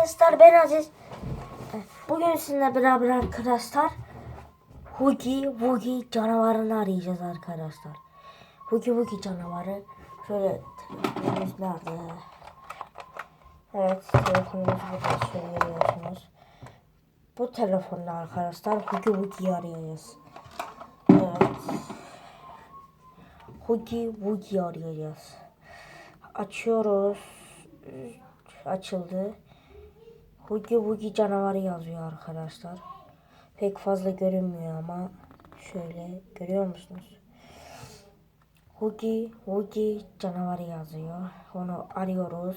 arkadaşlar ben Aziz. Bugün sizinle beraber arkadaşlar Hugi Wugi canavarını arayacağız arkadaşlar. Hugi Wugi canavarı. Şöyle telefonumuz nerede? Evet telefonumuz burada şöyle görüyorsunuz. Bu telefonla arkadaşlar Hugi Wugi'yi arayacağız. Evet. Hugi Wugi arayacağız. Açıyoruz. Açıldı. Hugi Wugi canavarı yazıyor arkadaşlar. Pek fazla görünmüyor ama şöyle görüyor musunuz? Hugi Wugi canavarı yazıyor. Onu arıyoruz.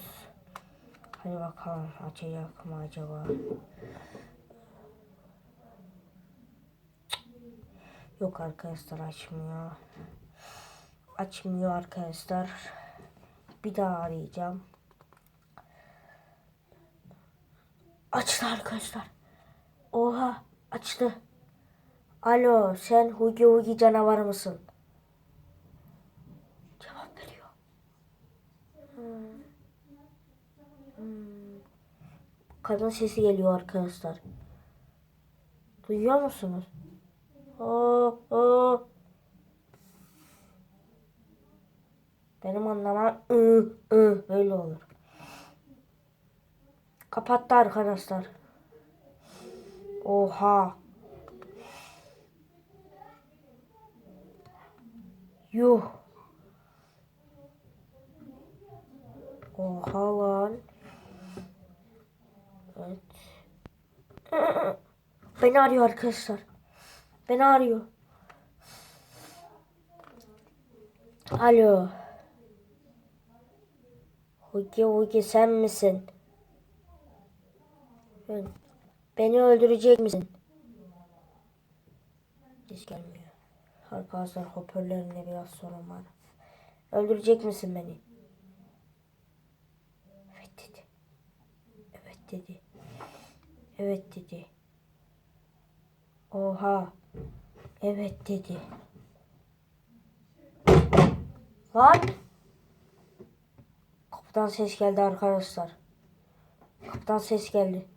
Hadi bakalım açacak mı acaba? Yok arkadaşlar açmıyor. Açmıyor arkadaşlar. Bir daha arayacağım. Açtı arkadaşlar. Oha açtı. Alo sen Hugi Hugi canavarı mısın? Cevap veriyor. Hmm. Kadın sesi geliyor arkadaşlar. Duyuyor musunuz? Oo, oo. Benim anlamam ı, ı, böyle olur. Kapattı arkadaşlar. Oha. Yuh. Oha lan. Evet. Beni arıyor arkadaşlar. Beni arıyor. Alo. Hugi Hugi sen misin? Ben- Beni öldürecek misin? Hiç gelmiyor. Arkadaşlar hoparlörümde biraz sorun var. Öldürecek misin beni? Evet dedi. Evet dedi. Evet dedi. Oha. Evet dedi. Lan. Kapıdan ses geldi arkadaşlar. Kapıdan ses geldi.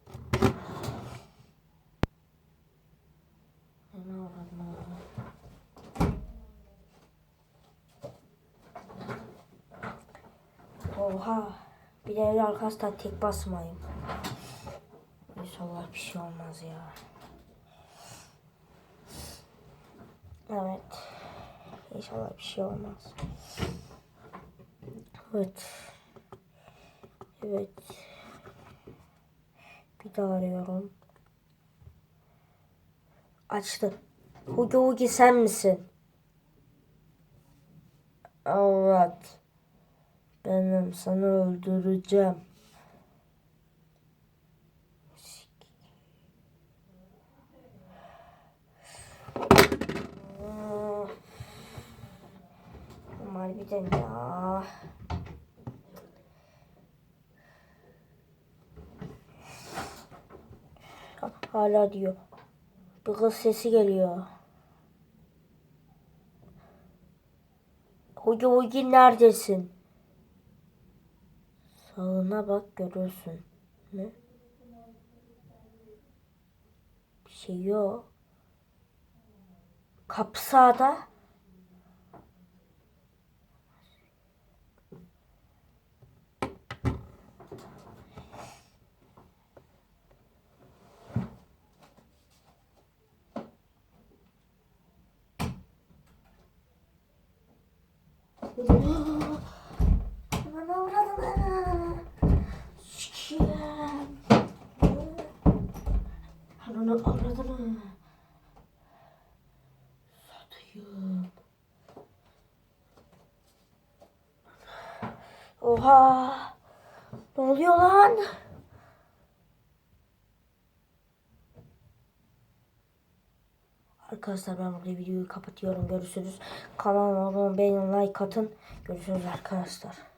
Oha. Bir de öyle arkadaşlar tek basmayayım. İnşallah bir şey olmaz ya. Evet. İnşallah bir şey olmaz. Evet. Evet. Bir daha arıyorum. Açtı. Hugi Hugi sen misin? Evet. Benim seni öldüreceğim. Harbiden ya. Hala diyor. Bir kız sesi geliyor. Hugi Hugi neredesin? Sağına bak görürsün. Ne? Bir şey yok. Kapı sağda. Bana Ananı avradını. Satayım. Oha. Ne oluyor lan? Arkadaşlar ben burada videoyu kapatıyorum. Görüşürüz. Kanalıma abone olun, beğenin, like atın. Görüşürüz arkadaşlar.